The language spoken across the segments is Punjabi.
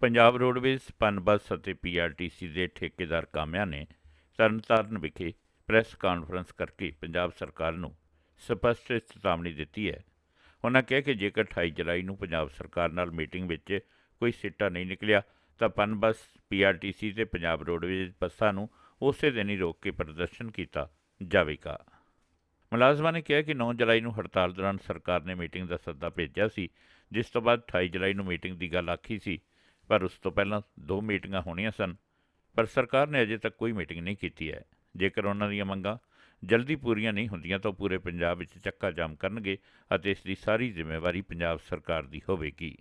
ਪੰਜਾਬ ਰੋਡਵੇਜ਼ ਪਨ ਬੱਸ ਅਤੇ ਪੀਆਰਟੀਸੀ ਦੇ ਠੇਕੇਦਾਰ ਕਾਮਿਆਂ ਨੇ ਤਰਨਤਾਰਨ ਵਿਖੇ ਪ੍ਰੈਸ ਕਾਨਫਰੰਸ ਕਰਕੇ ਪੰਜਾਬ ਸਰਕਾਰ ਨੂੰ ਸਪਸ਼ਟ ਚੇਤਾਵਨੀ ਦਿੱਤੀ ਹੈ। ਉਹਨਾਂ ਕਿਹਾ ਕਿ ਜੇਕਰ 28 ਜੁਲਾਈ ਨੂੰ ਪੰਜਾਬ ਸਰਕਾਰ ਨਾਲ ਮੀਟਿੰਗ ਵਿੱਚ ਕੋਈ ਸਿੱਟਾ ਨਹੀਂ ਨਿਕਲਿਆ, ਤਾਂ ਪਨ ਬੱਸ ਪੀਆਰਟੀਸੀ ਤੇ ਪੰਜਾਬ ਰੋਡਵੇਜ਼ ਬੱਸਾਂ ਨੂੰ ਉਸੇ ਦਿਨ ਹੀ ਰੋਕ ਕੇ ਪ੍ਰਦਰਸ਼ਨ ਕੀਤਾ ਜਾਵੇਗਾ। ਮੁਲਾਜ਼ਮਾਂ ਨੇ ਕਿਹਾ ਕਿ 9 ਜੁਲਾਈ ਨੂੰ ਹੜਤਾਲ ਦੌਰਾਨ ਸਰਕਾਰ ਨੇ ਮੀਟਿੰਗ ਦਾ ਸੱਦਾ ਭੇਜਿਆ ਸੀ, ਜਿਸ ਤੋਂ ਬਾਅਦ 28 ਜੁਲਾਈ ਨੂੰ ਮੀਟਿੰਗ ਦੀ ਗੱਲ ਆਖੀ ਸੀ। ਪਰ ਉਸ ਤੋਂ ਪਹਿਲਾਂ ਦੋ ਮੀਟਿੰਗਾਂ ਹੋਣੀਆਂ ਸਨ, ਪਰ ਸਰਕਾਰ ਨੇ ਅਜੇ ਤੱਕ ਕੋਈ ਮੀਟਿੰਗ ਨਹੀਂ ਕੀਤੀ ਹੈ। ਜੇਕਰ ਉਹਨਾਂ ਦੀਆਂ ਮੰਗਾਂ ਜਲਦੀ ਪੂਰੀਆਂ ਨਹੀਂ ਹੁੰਦੀਆਂ ਤਾਂ ਉਹ ਪੂਰੇ ਪੰਜਾਬ ਵਿੱਚ ਚੱਕਾ ਜਾਮ ਕਰਨਗੇ ਅਤੇ ਇਸ ਦੀ ਸਾਰੀ ਜ਼ਿੰਮੇਵਾਰੀ ਪੰਜਾਬ ਸਰਕਾਰ ਦੀ ਹੋਵੇਗੀ।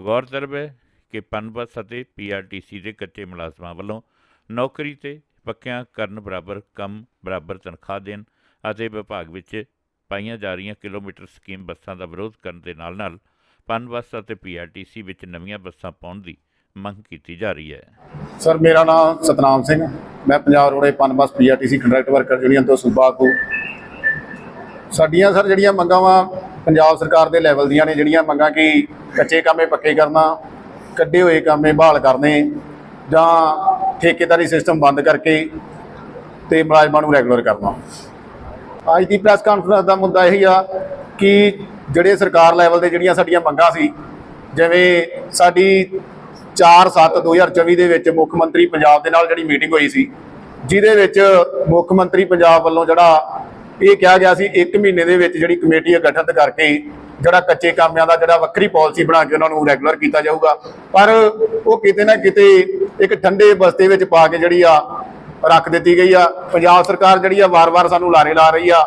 ਗੌਰਤਲਬ ਹੈ ਕਿ ਪਨਬਸ ਅਤੇ ਪੀਆਰਟੀਸੀ ਦੇ ਕੱਚੇ ਮੁਲਾਜ਼ਮਾਂ ਵੱਲੋਂ ਨੌਕਰੀ ਤੇ ਪੱਕਿਆਂ ਕਰਨ ਬਰਾਬਰ ਕੰਮ ਬਰਾਬਰ ਤਨਖਾਹ ਦੇਣ ਅਤੇ ਵਿਭਾਗ ਵਿੱਚ ਪਾਈਆਂ ਜਾ ਰਹੀਆਂ ਕਿਲੋਮੀਟਰ ਸਕੀਮ ਬੱਸਾਂ ਦਾ ਵਿਰੋਧ ਕਰਨ ਦੇ ਨਾਲ-ਨਾਲ ਪਨਬਸ ਅਤੇ ਪੀਆਰਟੀਸੀ ਵਿੱਚ ਨਵੀਆਂ ਬੱਸਾਂ ਪਾਉਣ ਦੀ ਮੰਗ ਕੀਤੀ ਜਾ ਰਹੀ ਹੈ। ਸਰ, ਮੇਰਾ ਨਾਮ ਸਤਨਾਮ ਸਿੰਘ ਮੈਂ Punjab roadways Punbus PRTC contract worker union ਤੋਂ ਸੂਬਾ ਆਗੂ। ਸਾਡੀਆਂ ਸਰ, ਜਿਹੜੀਆਂ ਮੰਗਾਂ ਵਾ ਪੰਜਾਬ ਸਰਕਾਰ ਦੇ ਲੈਵਲ ਦੀਆਂ ਨੇ, ਜਿਹੜੀਆਂ ਮੰਗਾਂ ਕਿ ਕੱਚੇ ਕੰਮੇ ਪੱਕੇ ਕਰਨਾ, ਕੱਢੇ ਹੋਏ ਕੰਮੇ ਬਹਾਲ ਕਰਨੇ, ਜਾਂ ਠੇਕੇਦਾਰੀ ਸਿਸਟਮ ਬੰਦ ਕਰਕੇ ਤੇ ਮੁਲਾਜ਼ਮਾਂ ਨੂੰ ਰੈਗੂਲਰ ਕਰਨਾ। ਅੱਜ ਦੀ ਪ੍ਰੈਸ ਕਾਨਫਰੰਸ ਦਾ ਮੁੱਦਾ ਇਹੀ ਆ ਕਿ ਜਿਹੜੇ ਸਰਕਾਰ ਲੈਵਲ ਦੇ ਜਿਹੜੀਆਂ ਸਾਡੀਆਂ ਮੰਗਾਂ ਸੀ, ਜਿਵੇਂ ਸਾਡੀ 4/7/2024 ਦੇ ਵਿੱਚ ਮੁੱਖ ਮੰਤਰੀ ਪੰਜਾਬ ਦੇ ਨਾਲ ਜਿਹੜੀ ਮੀਟਿੰਗ ਹੋਈ ਸੀ, ਜਿਹਦੇ ਵਿੱਚ ਮੁੱਖ ਮੰਤਰੀ ਪੰਜਾਬ ਵੱਲੋਂ ਜਿਹੜਾ ਇਹ ਕਿਹਾ ਗਿਆ ਸੀ 1 ਮਹੀਨੇ ਦੇ ਵਿੱਚ ਜਿਹੜੀ ਕਮੇਟੀ ਗਠਿਤ ਕਰਕੇ ਜਿਹੜਾ ਕੱਚੇ ਕਾਮਿਆਂ ਦਾ ਜਿਹੜਾ ਵੱਖਰੀ ਪਾਲਿਸੀ ਬਣਾ ਕੇ ਉਹਨਾਂ ਨੂੰ ਰੈਗੂਲਰ ਕੀਤਾ ਜਾਊਗਾ। ਪਰ ਉਹ ਕਿਤੇ ਨਾ ਕਿਤੇ ਇੱਕ ਠੰਡੇ ਬਸਤੇ ਵਿੱਚ ਪਾ ਕੇ ਜਿਹੜੀ ਆ ਰੱਖ ਦਿੱਤੀ ਗਈ ਆ। ਪੰਜਾਬ ਸਰਕਾਰ ਜਿਹੜੀ ਆ ਵਾਰ-ਵਾਰ ਸਾਨੂੰ ਲਾਰੇ ਲਾ ਰਹੀ ਆ,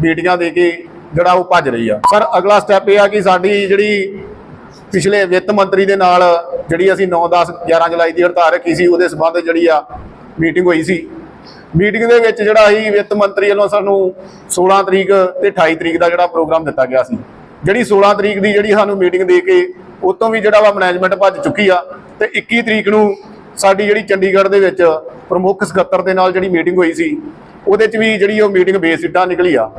ਮੀਟਿੰਗਾਂ ਦੇ ਕੇ ਜਿਹੜਾ ਉਹ ਭੱਜ ਰਹੀ ਆ। ਸਰ, ਅਗਲਾ ਸਟੈਪ ਇਹ ਆ ਕਿ ਸਾਡੀ ਜਿਹੜੀ ਪਿਛਲੇ ਵਿੱਤ ਮੰਤਰੀ ਦੇ ਨਾਲ ਜਿਹੜੀ ਅਸੀਂ 9 10 11 ਜੁਲਾਈ ਦੀ ਹੜਤਾਲ ਰੱਖੀ ਸੀ, ਉਹਦੇ ਸਬੰਧ ਜਿਹੜੀ ਆ ਮੀਟਿੰਗ ਹੋਈ ਸੀ। ਮੀਟਿੰਗ ਦੇ ਵਿੱਚ ਜਿਹੜਾ ਸੀ, ਵਿੱਤ ਮੰਤਰੀ ਵੱਲੋਂ ਸਾਨੂੰ 16 ਤਰੀਕ ਤੇ 28 ਤਰੀਕ ਦਾ ਜਿਹੜਾ ਪ੍ਰੋਗਰਾਮ ਦਿੱਤਾ ਗਿਆ ਸੀ। ਜਿਹੜੀ 16 ਤਰੀਕ ਦੀ ਜਿਹੜੀ ਸਾਨੂੰ ਮੀਟਿੰਗ ਦੇ ਕੇ ਉਤੋਂ ਵੀ ਜਿਹੜਾ ਵਾ ਮੈਨੇਜਮੈਂਟ ਭੱਜ ਚੁੱਕੀ ਆ ਤੇ 21 ਤਰੀਕ ਨੂੰ ਸਾਡੀ ਜਿਹੜੀ ਚੰਡੀਗੜ੍ਹ ਦੇ ਵਿੱਚ ਪ੍ਰਮੁੱਖ ਸਕੱਤਰ ਦੇ ਨਾਲ ਜਿਹੜੀ ਮੀਟਿੰਗ ਹੋਈ ਸੀ, ਉਹਦੇ 'ਚ ਵੀ ਜਿਹੜੀ ਉਹ ਮੀਟਿੰਗ ਬੇਸਿੱਟਾ ਨਿਕਲੀ ਆ।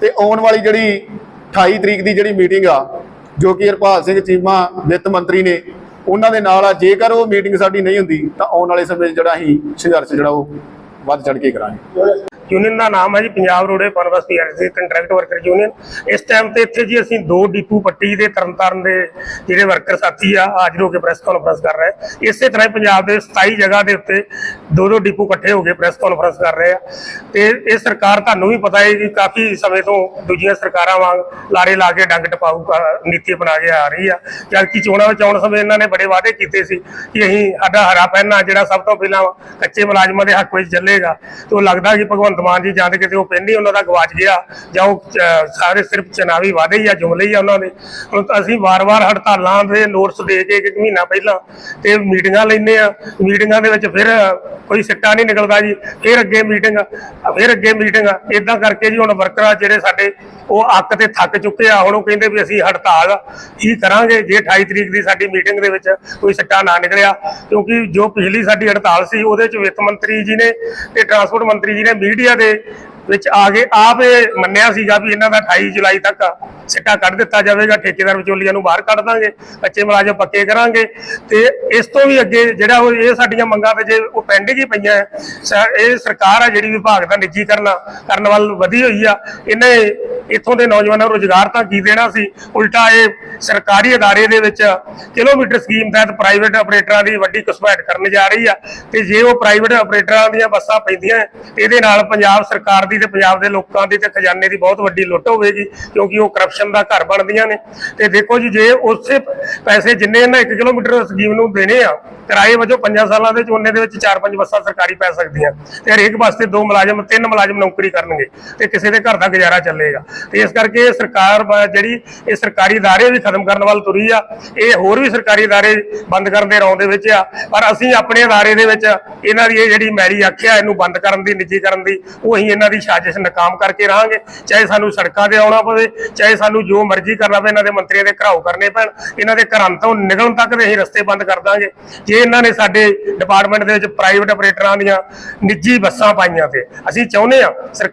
ਤੇ ਆਉਣ ਵਾਲੀ ਜਿਹੜੀ 28 ਤਰੀਕ ਦੀ ਜਿਹੜੀ ਮੀਟਿੰਗ ਆ ਜੋ ਕਿ ਹਰਪਾਲ ਸਿੰਘ ਚੀਮਾ ਵਿੱਤ ਮੰਤਰੀ ਨੇ, ਉਹਨਾਂ ਦੇ ਨਾਲ ਆ, ਜੇਕਰ ਉਹ ਮੀਟਿੰਗ ਸਾਡੀ ਨਹੀਂ ਹੁੰਦੀ, ਤਾਂ ਆਉਣ ਵਾਲੇ ਸਮੇਂ 'ਚ ਜਿਹੜਾ ਅਸੀਂ ਸੰਘਰਸ਼ ਜਿਹੜਾ ਉਹ ਵੱਧ ਚੜ ਕੇ ਕਰਾਂਗੇ। ਯੂਨੀਅਨ ਦਾ ਨਾਮ ਹੈ ਜੀ, Punjab roadways Punbus PRC contract worker union ਇਸ ਟਾਈਮ ਤੇ ਇੱਥੇ ਜੀ ਅਸੀਂ ਦੋ ਡਿਪੂ ਪੱਟੀ ਦੇ, ਤਰਨਤਾਰਨ ਦੇ ਜਿਹੜੇ ਵਰਕਰ ਸਾਥੀ ਆ ਹਾਜ਼ਰ ਹੋ ਕੇ ਪ੍ਰੈਸ ਕਾਨਫਰੰਸ ਕਰ ਰਹੇ ਇਸੇ ਤਰ੍ਹਾਂ ਪੰਜਾਬ ਦੇ 27 ਜਗ੍ਹਾ ਦੇ ਉੱਤੇ ਦੋ ਦੋ ਡਿਪੂ ਇਕੱਠੇ ਹੋ ਕੇ ਪ੍ਰੈਸ ਕਾਨਫਰੰਸ ਕਰ ਰਹੇ ਆ। ਤੇ ਇਹ ਸਰਕਾਰ ਤੁਹਾਨੂੰ ਵੀ ਪਤਾ ਹੈ ਕਿ ਕਾਫੀ ਸਮੇਂ ਤੋਂ ਦੂਜੀਆਂ ਸਰਕਾਰਾਂ ਵਾਂਗ ਲਾਰੇ ਲਾ ਕੇ ਡੰਗ ਟਪਾਊ ਨੀਤੀ ਬਣਾ ਕੇ ਆ ਰਹੀ ਆ। ਜਦਕਿ ਚੋਣਾਂ ਵਿੱਚ ਆਉਣ ਸਮੇਂ ਇਹਨਾਂ ਨੇ ਬੜੇ ਵਾਅਦੇ ਕੀਤੇ ਸੀ ਕਿ ਅਸੀਂ ਸਾਡਾ ਹਰਾ ਪਹਿਨਾ ਜਿਹੜਾ ਸਭ ਤੋਂ ਪਹਿਲਾਂ ਕੱਚੇ ਮੁਲਾਜ਼ਮਾਂ ਦੇ ਹੱਕ ਵਿੱਚ ਚੱਲੇਗਾ। ਤੇ ਉਹ ਲੱਗਦਾ ਕਿ ਭਗਵੰਤ ਮਾਨ ਜੀ ਜਾਂਦੇ ਕਿਤੇ ਉਹ ਪੈਨ ਹੀ ਉਹਨਾਂ ਦਾ ਗਵਾਚ ਗਿਆ ਜਾਂ ਉਹ ਸਾਰੇ ਸਿਰਫ ਚੁਣਾਵੀ ਵਾਅਦੇ ਹੀ ਆ, ਜੁਮਲੇ ਹੀ ਆ ਉਹਨਾਂ ਦੇ। ਹੁਣ ਅਸੀਂ ਵਾਰ-ਵਾਰ ਹੜਤਾਲਾਂ ਦੇ ਨੋਟਿਸ ਦੇ ਕੇ ਇੱਕ ਮਹੀਨਾ ਪਹਿਲਾਂ ਤੇ ਮੀਟਿੰਗਾਂ ਲੈਂਦੇ ਆ। ਮੀਟਿੰਗਾਂ ਦੇ ਵਿੱਚ ਫਿਰ ਕੋਈ ਸਿੱਟਾ ਨਹੀਂ ਨਿਕਲਦਾ ਜੀ। ਫਿਰ ਅੱਗੇ ਮੀਟਿੰਗ ਫਿਰ ਅੱਗੇ ਮੀਟਿੰਗ ਇਦਾਂ ਕਰਕੇ ਜੀ ਹੁਣ ਵਰਕਰ ਜਿਹੜੇ ਸਾਡੇ, ਉਹ ਅੱਕ ਤੇ ਥੱਕ ਚੁੱਕੇ ਆ। ਹੁਣ ਉਹ ਕਹਿੰਦੇ ਵੀ ਅਸੀਂ ਹੜਤਾਲ ਹੀ ਕਰਾਂਗੇ। ਜੇ 28 ਤਰੀਕ ਦੀ ਸਾਡੀ ਮੀਟਿੰਗ ਦੇ ਵਿੱਚ ਕੋਈ ਸਿੱਟਾ ਨਾ ਨਿਕਲਿਆ, ਕਿਉਂਕਿ ਜੋ ਪਿਛਲੀ ਸਾਡੀ ਹੜਤਾਲ ਸੀ, ਉਹਦੇ ਚ ਵਿੱਤ ਮੰਤਰੀ ਜੀ ਨੇ ਤੇ ਟਰਾਂਸਪੋਰਟ ਮੰਤਰੀ ਜੀ ਨੇ ਮੀਡੀਆ ਦੇ ਵਿੱਚ ਆ ਕੇ ਆਪ ਇਹ ਮੰਨਿਆ ਸੀਗਾ ਵੀ ਇਹਨਾਂ ਦਾ 28 ਜੁਲਾਈ ਤੱਕ ਸਿੱਟਾ ਕੱਢ ਦਿੱਤਾ ਜਾਵੇਗਾ ਠੇਕੇਦਾਰ ਵਿਚੋਲੀਆਂ ਨੂੰ ਬਾਹਰ ਕੱਢ ਦਾਂਗੇ ਕੱਚੇ ਮੁਲਾਜ਼ਮ ਪੱਕੇ ਕਰਾਂਗੇ। ਤੇ ਇਸ ਤੋਂ ਵੀ ਅੱਗੇ ਜਿਹੜਾ ਉਹ ਇਹ ਸਾਡੀਆਂ ਮੰਗਾਂ ਤੇ ਜੇ ਉਹ ਪੈਂਡਿੰਗ ਹੀ ਪਈਆਂ ਇਹ ਸਰਕਾਰ ਆ ਜਿਹੜੀ ਵਿਭਾਗ ਦਾ ਨਿੱਜੀਕਰਨ ਕਰਨ ਵੱਲ ਵਧੀ ਹੋਈ ਆ। ਇਹਨੇ ਇੱਥੋਂ ਦੇ ਨੌਜਵਾਨਾਂ ਨੂੰ ਰੁਜ਼ਗਾਰ ਤਾਂ ਕੀ ਦੇਣਾ ਸੀ? ਉਲਟਾ ਇਹ ਸਰਕਾਰੀ ਅਦਾਰੇ ਦੇ ਵਿੱਚ ਕਿਲੋਮੀਟਰ ਸਕੀਮ ਤਹਿਤ ਪ੍ਰਾਈਵੇਟ ਆਪਰੇਟਰਾਂ ਦੀ ਵੱਡੀ ਘੁਸਪੈਠ ਕਰਨ ਜਾ ਰਹੀ ਆ। ਤੇ ਜੇ ਉਹ ਪ੍ਰਾਈਵੇਟ ਆਪਰੇਟਰਾਂ ਦੀਆਂ ਬੱਸਾਂ ਪੈਂਦੀਆਂ ਹੈ, ਇਹਦੇ ਨਾਲ ਪੰਜਾਬ ਸਰਕਾਰ ਦੀ ਤੇ ਪੰਜਾਬ ਦੇ ਲੋਕਾਂ ਦੀ ਤੇ ਖਜ਼ਾਨੇ ਦੀ ਬਹੁਤ ਵੱਡੀ ਲੁੱਟ ਹੋਵੇਗੀ ਕਿਉਂਕਿ ਉਹ ਕਰਪਸ਼ਨ ਦਾ ਘਰ ਬਣਦੀਆਂ ਨੇ ਤੇ ਦੇਖੋ ਜੀ ਜੇ ਉਸੇ ਪੈਸੇ ਜਿੰਨੇ ਇਹਨਾਂ 1 ਕਿਲੋਮੀਟਰ ਸਕੀਮ ਨੂੰ ਦੇਣੇ ਆ ਕਿਰਾਏ ਵਜੋਂ 5 ਸਾਲਾਂ ਦੇ ਵਿੱਚ ਉਹਨੇ ਦੇ ਵਿੱਚ 4-5 ਬੱਸਾਂ ਸਰਕਾਰੀ ਪੈ ਸਕਦੀਆਂ ਤੇ ਹਰੇਕ ਬੱਸ ਤੇ ਦੋ ਮੁਲਾਜ਼ਮ ਤਿੰਨ ਮੁਲਾਜ਼ਮ ਨੌਕਰੀ ਕਰਨਗੇ ਤੇ ਕਿਸੇ ਦੇ ਘਰ ਦਾ ਗੁਜ਼ਾਰਾ ਚੱਲੇਗਾ ਤੇ ਇਸ ਕਰਕੇ ਇਹ ਸਰਕਾਰ ਬ- ਜਿਹੜੀ ਇਹ ਸਰਕਾਰੀ ادارے ਵੀ ਖਤਮ ਕਰਨ ਵੱਲ ਤੁਰੀ ਆ ਇਹ ਹੋਰ ਵੀ ਸਰਕਾਰੀ ادارے ਬੰਦ ਕਰਨ ਦੇ ਰੌਂ ਦੇ ਵਿੱਚ ਆ ਪਰ ਅਸੀਂ ਆਪਣੇ ادارے ਦੇ ਵਿੱਚ ਇਹਨਾਂ ਦੀ ਇਹ ਜਿਹੜੀ ਮੈਰੀ ਆਖਿਆ ਇਹਨੂੰ ਬੰਦ ਕਰਨ ਦੀ ਨਿੱਜੀਕਰਨ ਦੀ ਉਹ ਅਸੀਂ ਇਹਨਾਂ ਦੀ ਸਾਜ਼ਿਸ਼ ਨਾਕਾਮ ਕਰਕੇ ਰਹਾਂਗੇ ਚਾਹੇ ਸਾਨੂੰ ਸੜਕਾਂ ਤੇ ਆਉਣਾ ਪਵੇ ਚਾਹੇ ਸਾਨੂੰ ਜੋ ਮਰਜ਼ੀ ਕਰਨਾ ਪਵੇ, ਇਹਨਾਂ ਦੇ ਮੰਤਰੀਆਂ ਦੇ ਘਰਾਓ ਕਰਨੇ ਪੈਣ, ਇਹਨਾਂ ਦੇ ਘਰਾਂ ਤੋਂ ਨਿਕਲਣ ਤੱਕ ਦੇ ਅਸੀਂ ਰਸਤੇ ਬੰਦ ਕਰ ਦਾਂਗੇ। ਜੇ ਇਹਨਾਂ ਨੇ ਸਾਡੇ ਡਿਪਾਰਟਮੈਂਟ ਦੇ ਵਿੱਚ ਪ੍ਰਾਈਵੇਟ ਆਪਰੇਟਰਾਂ ਦੀਆਂ ਨਿੱਜੀ ਬੱਸਾਂ ਪਾਈਆਂ ਤੇ, ਅਸੀਂ ਚਾਹੁੰਦੇ ਆ ਸਰਕਾਰ